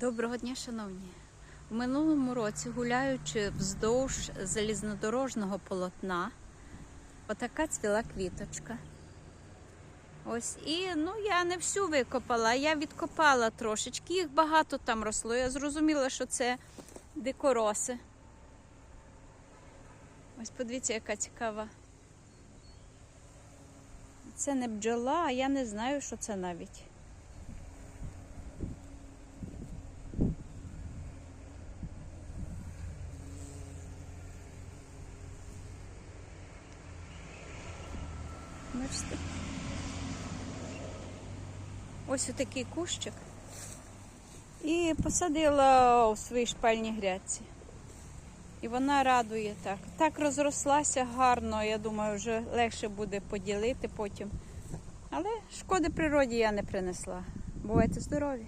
Доброго дня, шановні. У минулому році, гуляючи вздовж залізнодорожного полотна, отака цвіла квіточка. Ось і ну я не всю викопала, я відкопала трошечки. Їх багато там росло. Я зрозуміла, що це дикороси. Ось подивіться, яка цікава. Це не бджола, а я не знаю, що це навіть. Бачите? Ось отакий кущик. І посадила у своїй шпальній грядці. І вона радує так. Так розрослася гарно, я думаю, вже легше буде поділити потім. Але шкоди природі я не принесла. Бувайте здорові!